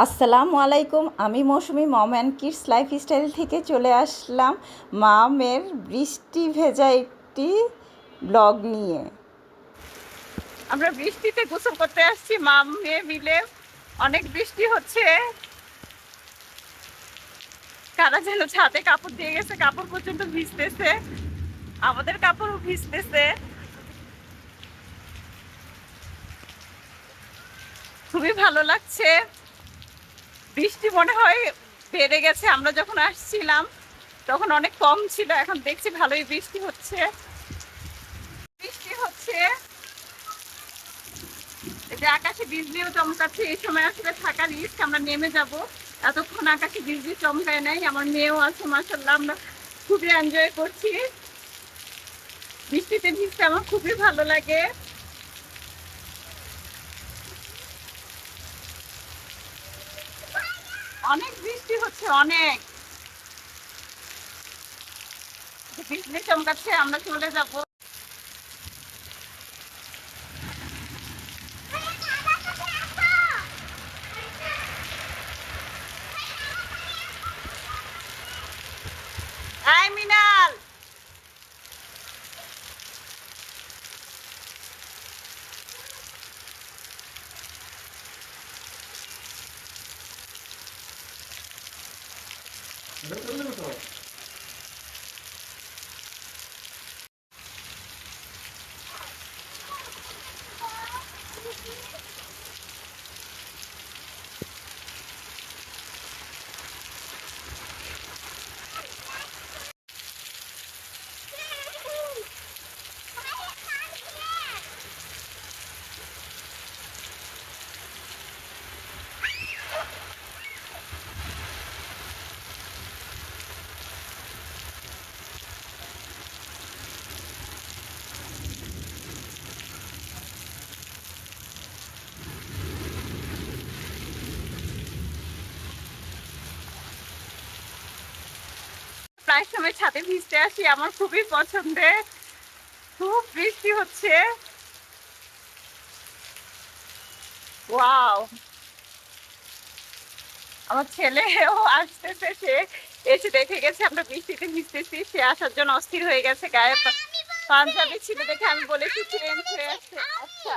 আসসালামু আলাইকুম, আমি Mousumi mom and kids lifestyle থেকে চলে আসলাম মামের বৃষ্টি ভেজা একটি ব্লগ নিয়ে। আমরা বৃষ্টিতে গোসল করতে আসছি, মাম মেয়ে মিলে অনেক বৃষ্টি হচ্ছে। কারা যেন ছাদে কাপড় দিয়ে গেছে, কাপড় পর্যন্ত ভিজতেছে। আমাদের কাপড়ও ভিজতেছে। খুবই ভালো লাগছে। বৃষ্টি মনে হয় বেড়ে গেছে, আমরা যখন আসছিলাম, তখন অনেক কম ছিল, এখন দেখছি ভালোই বৃষ্টি হচ্ছে। বৃষ্টি হচ্ছে। যে আকাশে বিজলিও চমকাচ্ছে, এই সময় আসলে থাকা রিস্ক, আমরা নেমে যাব। এতক্ষণ আকাশে বিজলি চমকায় নাই, আমার মেয়েও আছে মাসাল্লাহ আমরা খুবই এনজয় করছি। বৃষ্টিতে ভিজতে আমার খুবই ভালো লাগে। অনেক বৃষ্টি হচ্ছে অনেক। বৃষ্টি চমকাচ্ছে আমরা চলে যাব। প্রায় সময় ছাদে ভিজতে আসি, আমার খুবই পছন্দের খুব বৃষ্টি হচ্ছে। আমার ছেলেও আসতেছে, সে এসে দেখে গেছে আমরা বৃষ্টিতে ভিজতেছি, সে আসার জন্য অস্থির হয়ে গেছে, গায়ে পাঞ্জাবি ছিল দেখে আমি বলেছি ট্রেন হয়ে আচ্ছা।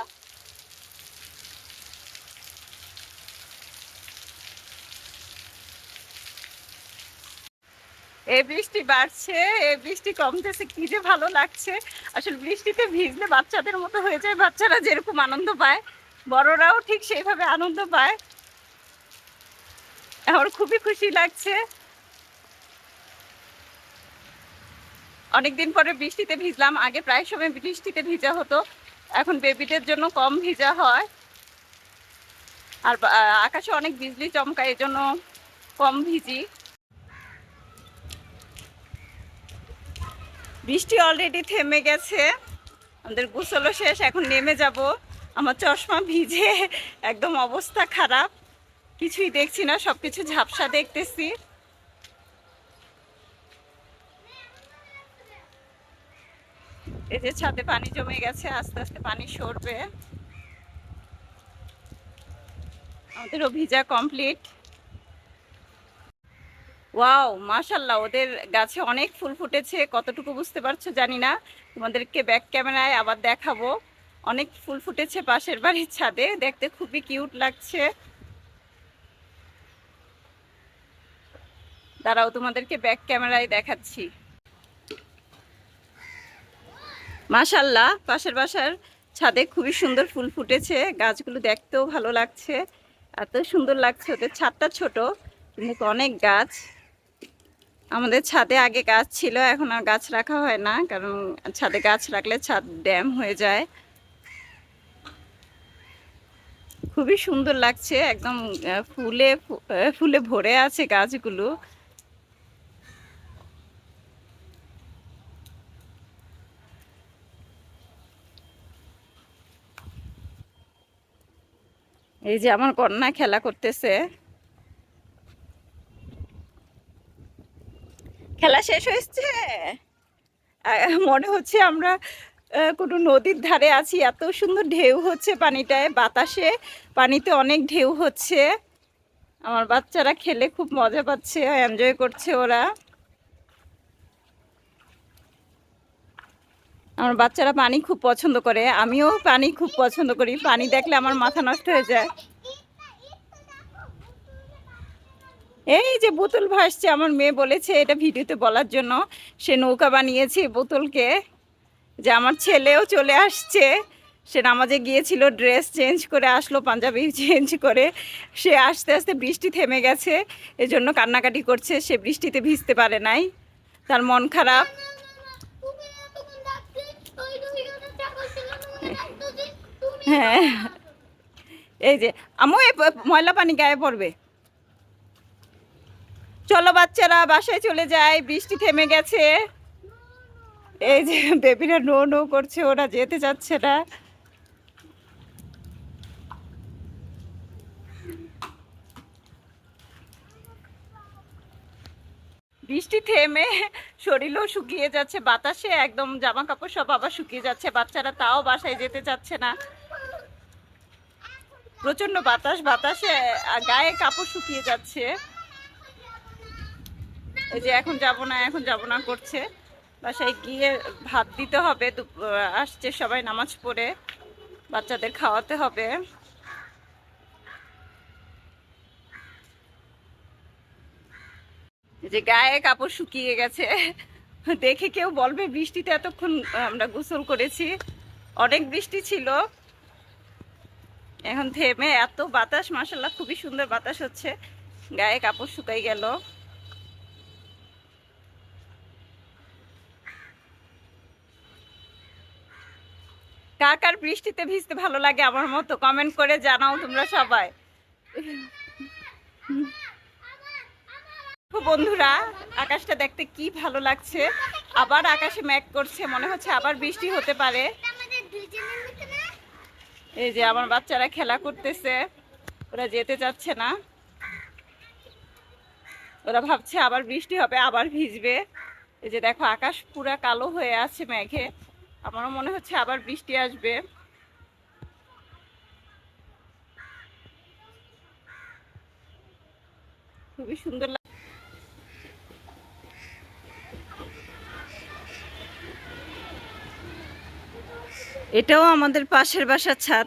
এই বৃষ্টি বাড়ছে এই বৃষ্টি কমতেছে, কি যে ভালো লাগছে। আসলে বৃষ্টিতে ভিজলে বাচ্চাদের মতো হয়ে যায়, বাচ্চারা যেরকম আনন্দ পায়, বড়রাও ঠিক সেইভাবে আনন্দ পায়। আমার খুবই খুশি লাগছে। অনেকদিন পরে বৃষ্টিতে ভিজলাম, আগে প্রায় সময় বৃষ্টিতে ভিজা হতো, এখন বেবিদের জন্য কম ভিজা হয়। আর আকাশে অনেক বিজলি চমকায়, এজন্য কম ভিজি। বৃষ্টি অলরেডি থেমে গেছে। আমাদের গোসলও শেষ, এখন নেমে যাব। আমার চশমা ভিজে, একদম অবস্থা খারাপ। কিছুই দেখছি না সব কিছু ঝাপসা দেখতেছি। এই যে ছাদে পানি জমে গেছে, আস্তে আস্তে পানি সরবে। আমাদেরও ভিজা কমপ্লিট ওয়াও মাশাল্লাহ ওদের গাছে অনেক ফুল ফুটেছে, কতটুকু বুঝতে পারছ জানি না। তোমাদেরকে ব্যাক ক্যামেরায় আবার দেখাবো। অনেক ফুল ফুটেছে পাশের বাড়ির ছাদে, দেখতে খুবই কিউট লাগছে। দাঁড়াও, তোমাদেরকে ব্যাক ক্যামেরায় দেখাচ্ছি। মাশাল্লাহ পাশের বাসার ছাদে খুবই সুন্দর ফুল ফুটেছে, গাছগুলো দেখতেও ভালো লাগছে। এত সুন্দর লাগছে, ওদের ছাদটা ছোট, কিন্তু অনেক গাছ। আমাদের ছাদে আগে গাছ ছিল, এখন আর গাছ রাখা হয় না, কারণ ছাদে গাছ রাখলে ছাদ ড্যাম হয়ে যায়। খুবই সুন্দর লাগছে, একদম ফুলে ফুলে ভরে আছে গাছগুলো। এই যে আমার কন্যা খেলা করতেছে। খেলা শেষ হয়েছে? মনে হচ্ছে আমরা কোনো নদীর ধারে আছি। এত সুন্দর ঢেউ হচ্ছে পানিটায়, বাতাসে। পানিতে অনেক ঢেউ হচ্ছে। আমার বাচ্চারা খেলে খুব মজা পাচ্ছে এনজয় করছে ওরা। আমার বাচ্চারা পানি খুব পছন্দ করে। আমিও পানি খুব পছন্দ করি। পানি দেখলে আমার মাথা নষ্ট হয়ে যায়। এই যে বোতল ভাসছে, আমার মেয়ে বলেছে এটা ভিডিওতে বলার জন্য। সে নৌকা বানিয়েছে বোতলকে। যে আমার ছেলেও চলে আসছে। সে নামাজে গিয়েছিল, ড্রেস চেঞ্জ করে আসলো, পাঞ্জাবি চেঞ্জ করে। সে আস্তে আস্তে বৃষ্টি থেমে গেছে, এজন্য কান্নাকাটি করছে, সে বৃষ্টিতে ভিজতে পারে নাই। তার মন খারাপ। হ্যাঁ। এই যে আমু ময়লা পানি গায়ে পড়বে। চলো বাচ্চারা, বাসায় চলে যায় বৃষ্টি থেমে গেছে। এই যে বেবিরা নো নো করছে, ওরা যেতে চাচ্ছে না। বৃষ্টি থেমে শরীরও শুকিয়ে যাচ্ছে, বাতাসে একদম জামা কাপড় সব আবার শুকিয়ে যাচ্ছে, বাচ্চারা তাও বাসায় যেতে চাচ্ছে না। প্রচণ্ড বাতাস, বাতাসে গায়ে কাপড় শুকিয়ে যাচ্ছে। এই যে এখন যাব না, এখন যাব না করছে। বাসায় গিয়ে ভাত দিতে হবে আসছে সবাই নামাজ পড়ে, বাচ্চাদের খাওয়াতে হবে। যে গায়ে কাপড় শুকিয়ে গেছে, দেখে কেউ বলবে বৃষ্টিতে এতক্ষণ আমরা গোসল করেছি। অনেক বৃষ্টি ছিল। এখন থেমে এত বাতাস মাসাল্লাহ খুবই সুন্দর বাতাস হচ্ছে। গায়ে কাপড় শুকাই গেল। কার কার বৃষ্টিতে ভিজতে ভালো লাগে আমার মতো কমেন্ট করে জানাও তোমরা সবাই। বন্ধুরা, আকাশটা দেখতে কি ভালো লাগছে। আবার আকাশে মেঘ করছে, মনে হচ্ছে আবার বৃষ্টি হতে পারে। এই যে আমার বাচ্চারা খেলা করতেছে, ওরা যেতে চাচ্ছে না। ওরা ভাবছে আবার বৃষ্টি হবে, আবার ভিজবে। এই যে দেখো, আকাশ পুরা কালো হয়ে আছে মেঘে। আমারও মনে হচ্ছে আবার বৃষ্টি আসবে। খুবই সুন্দর এটাও আমাদের পাশের বাসার ছাদ।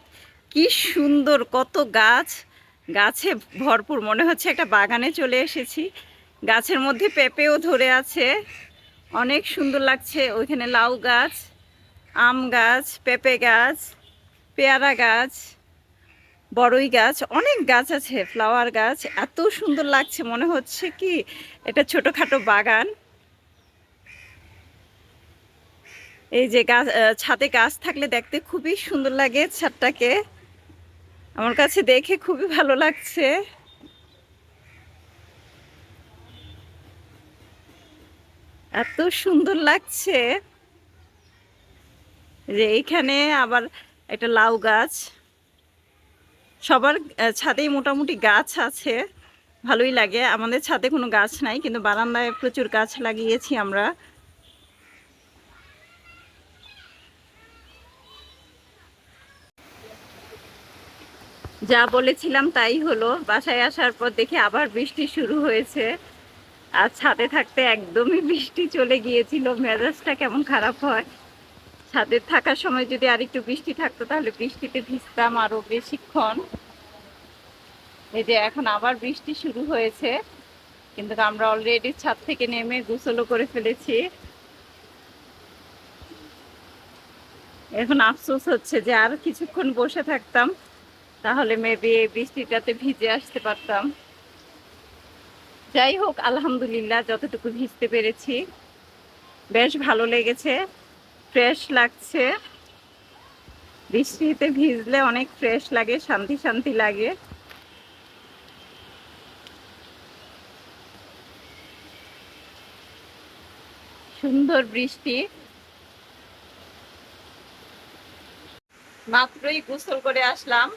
কি সুন্দর, কত গাছ। গাছে ভরপুর, মনে হচ্ছে একটা বাগানে চলে এসেছি। গাছের মধ্যে পেঁপেও ধরে আছে। অনেক সুন্দর লাগছে, ওইখানে লাউ গাছ। আম গাছ, পেঁপে গাছ, পেয়ারা গাছ, বড়ই গাছ, অনেক গাছ আছে, ফ্লাওয়ার গাছ। এত সুন্দর লাগছে, মনে হচ্ছে কি এটা ছোটোখাটো বাগান। এই যে গাছ ছাদে গাছ থাকলে দেখতে খুবই সুন্দর লাগে ছাদটাকে। আমার কাছে দেখে খুবই ভালো লাগছে। এত সুন্দর লাগছে। যে এইখানে আবার একটা লাউ গাছ। সবার ছাদেই মোটামুটি গাছ আছে, ভালোই লাগে। আমাদের ছাদে কোনো গাছ নাই, কিন্তু বারান্দায় প্রচুর গাছ লাগিয়েছি আমরা। যা বলেছিলাম তাই হলো। বাসায় আসার পর দেখি আবার বৃষ্টি শুরু হয়েছে। আর ছাদে থাকতে একদমই বৃষ্টি চলে গিয়েছিল। মেজাজটা কেমন খারাপ হয়। ছাদে থাকার সময় যদি আর একটু বৃষ্টি থাকতো, তাহলে বৃষ্টিতে ভিজতাম আরও বেশিক্ষণ। এই যে এখন আবার বৃষ্টি শুরু হয়েছে, কিন্তু আমরা অলরেডি ছাদ থেকে নেমে গোসলও করে ফেলেছি। এখন আফসোস হচ্ছে যে আর কিছুক্ষণ বসে থাকতাম, তাহলে মেবি এই বৃষ্টিটাতে ভিজে আসতে পারতাম। যাই হোক, আলহামদুলিল্লাহ, যতটুকু ভিজতে পেরেছি। বেশ ভালো লেগেছে। ফ্রেশ লাগছে। বৃষ্টিতে ভিজলে অনেক ফ্রেশ লাগে, শান্তি শান্তি লাগে। সুন্দর বৃষ্টি। মাত্রই গোসল করে আসলাম।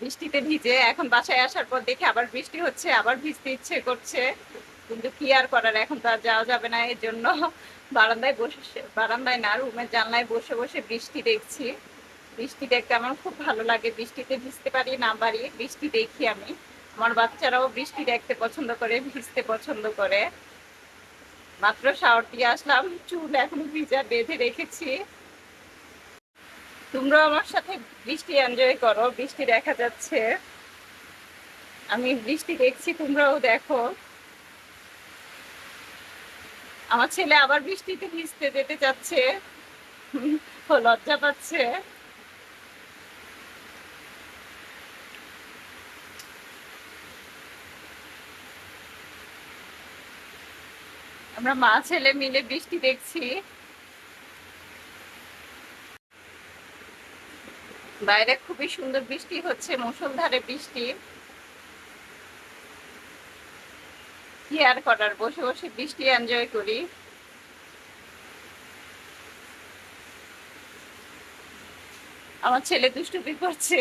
বৃষ্টিতে ভিজে এখন বাসায় আসার পর দেখে আবার বৃষ্টি হচ্ছে, আবার ভিজতে ইচ্ছে করছে। কিন্তু কি আর করার, এখন তো আর যাওয়া যাবে না এর জন্য বারান্দায় বসে বারান্দায় না রুমের জানলায় বসে বসে বৃষ্টি দেখছি। বৃষ্টি দেখতে আমার খুব ভালো লাগে, বৃষ্টিতে ভিজতে পারি না পারি, বৃষ্টি দেখি আমি। আমার বাচ্চারাও বৃষ্টি দেখতে পছন্দ করে, ভিজতে পছন্দ করে। মাত্র শাওয়ার দিয়ে আসলাম, চুল এখনও ভিজা, বেঁধে রেখেছি। তোমরাও আমার সাথে বৃষ্টি এনজয় করো, বৃষ্টি দেখা যাচ্ছে। আমি বৃষ্টি দেখছি, তোমরাও দেখো। আমার ছেলে আবার বৃষ্টিতে ভিজতে যেতে যাচ্ছে ও লজ্জা পাচ্ছে। আমরা মা ছেলে মিলে বৃষ্টি দেখছি। বাইরে খুবই সুন্দর বৃষ্টি হচ্ছে, মুষলধারে বৃষ্টি। কি আর করার বসে বসে বৃষ্টি এনজয় করি। আমার ছেলে দুষ্টুপি করছে।